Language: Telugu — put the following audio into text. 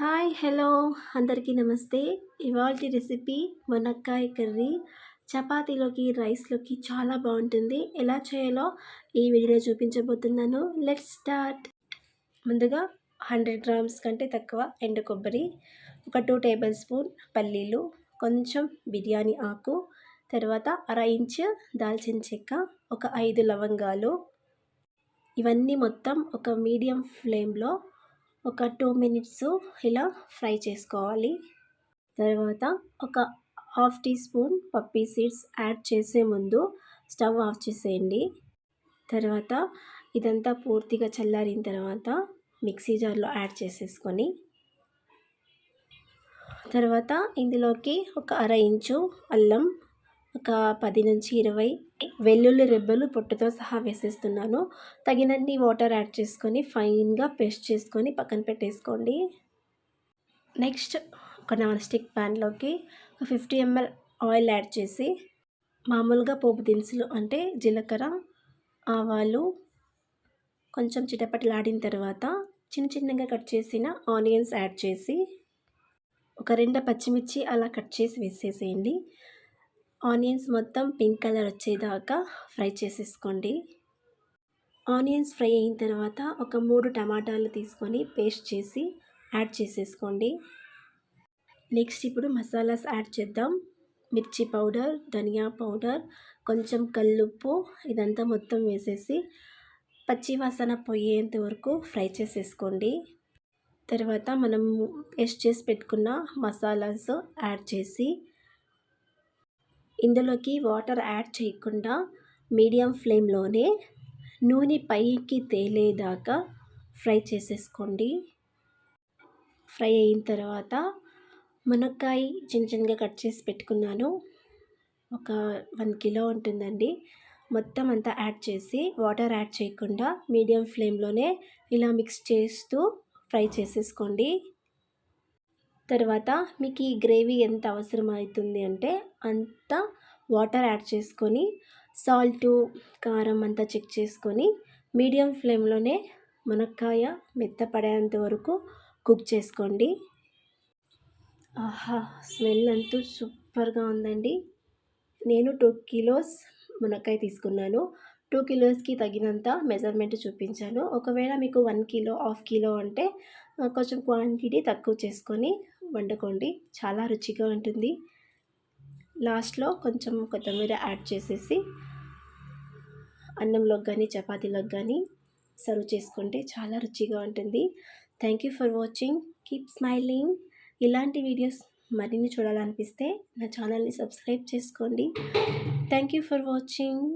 Hi hello. అందరికీ నమస్తే. ఇవాళ రెసిపీ మునక్కాయ కర్రీ. చపాతీలోకి రైస్లోకి చాలా బాగుంటుంది. ఎలా చేయాలో ఈ వీడియోలో చూపించబోతున్నాను. Let start. ముందుగా హండ్రెడ్ గ్రామ్స్ కంటే తక్కువ ఎండు కొబ్బరి ఒక టూ టేబుల్ స్పూన్ పల్లీలు కొంచెం బిర్యానీ ఆకు తర్వాత అర ఇంచ్ దాల్చిన చెక్క ఒక ఐదు లవంగాలు. ఇవన్నీ మొత్తం ఒక మీడియం ఫ్లేమ్లో ఒక టూ మినిట్స్ ఇలా ఫ్రై చేసుకోవాలి. తర్వాత ఒక half teaspoon poppy seeds add చేసే ముందు స్టవ్ ఆఫ్ చేసేయండి. తర్వాత ఇదంతా పూర్తిగా చల్లారిన తర్వాత మిక్సీ జార్లో యాడ్ చేసేసుకొని తర్వాత ఇందులోకి ఒక అర ఇంచు అల్లం ఒక పది నుంచి ఇరవై వెల్లుల్లి రెబ్బలు పొట్టుతో సహా వేసేస్తున్నాను. తగినన్ని వాటర్ యాడ్ చేసుకొని ఫైన్గా పేస్ట్ చేసుకొని పక్కన పెట్టేసుకోండి. నెక్స్ట్ ఒక నాన్ స్టిక్ ప్యాన్లోకి ఒక ఫిఫ్టీ ఎంఎల్ ఆయిల్ యాడ్ చేసి మామూలుగా పోపు దినుసులు అంటే జీలకర్ర ఆవాలు కొంచెం చిటపటలాడిన తర్వాత చిన్న చిన్నగా కట్ చేసిన ఆనియన్స్ యాడ్ చేసి ఒక రెండు పచ్చిమిర్చి అలా కట్ చేసి వేసేసేయండి. ఆనియన్స్ మొత్తం పింక్ కలర్ వచ్చేదాకా ఫ్రై చేసేసుకోండి. ఆనియన్స్ ఫ్రై అయిన తర్వాత ఒక మూడు టమాటాలు తీసుకొని పేస్ట్ చేసి యాడ్ చేసేసుకోండి. నెక్స్ట్ ఇప్పుడు మసాలాస్ యాడ్ చేద్దాం. మిర్చి పౌడర్ ధనియా పౌడర్ కొంచెం కల్లుప్పు ఇదంతా మొత్తం వేసేసి పచ్చి వాసన పోయేంత వరకు ఫ్రై చేసేసుకోండి. తర్వాత మనం పేస్ట్ చేసి పెట్టుకున్న మసాలాస్ యాడ్ చేసి ఇందులోకి వాటర్ యాడ్ చేయకుండా మీడియం ఫ్లేమ్లోనే నూనె పైకి తేలేదాకా ఫ్రై చేసేసుకోండి. ఫ్రై అయిన తర్వాత మునక్కాయ చిన్న చిన్నగా కట్ చేసి పెట్టుకున్నాను. ఒక వన్ కిలో ఉంటుందండి. మొత్తం అంతా యాడ్ చేసి వాటర్ యాడ్ చేయకుండా మీడియం ఫ్లేమ్లోనే ఇలా మిక్స్ చేస్తూ ఫ్రై చేసేసుకోండి. తర్వాత మీకు ఈ గ్రేవీ ఎంత అవసరం అవుతుంది అంటే అంత వాటర్ యాడ్ చేసుకొని సాల్ట్ కారం అంతా చెక్ చేసుకొని మీడియం ఫ్లేమ్లోనే మునక్కాయ మెత్తపడేంత వరకు కుక్ చేసుకోండి. ఆహా స్మెల్ అంతా సూపర్గా ఉందండి. నేను టూ కిలోస్ మునక్కాయ తీసుకున్నాను. టూ కిలోస్కి తగినంత మెజర్మెంట్ చూపించాను. ఒకవేళ మీకు వన్ కిలో హాఫ్ కిలో అంటే కొంచెం క్వాంటిటీ తక్కువ చేసుకొని వండుకోండి. చాలా రుచిగా ఉంటుంది. లాస్ట్లో కొంచెం కొత్తిమీర యాడ్ చేసేసి అన్నంలోకి కానీ చపాతీలోకి కానీ సర్వ్ చేసుకుంటే చాలా రుచిగా ఉంటుంది. Thank you for watching keep smiling ఇలాంటి వీడియోస్ మరిన్ని చూడాలనిపిస్తే నా ఛానల్ని సబ్స్క్రైబ్ చేసుకోండి. Thank you for watching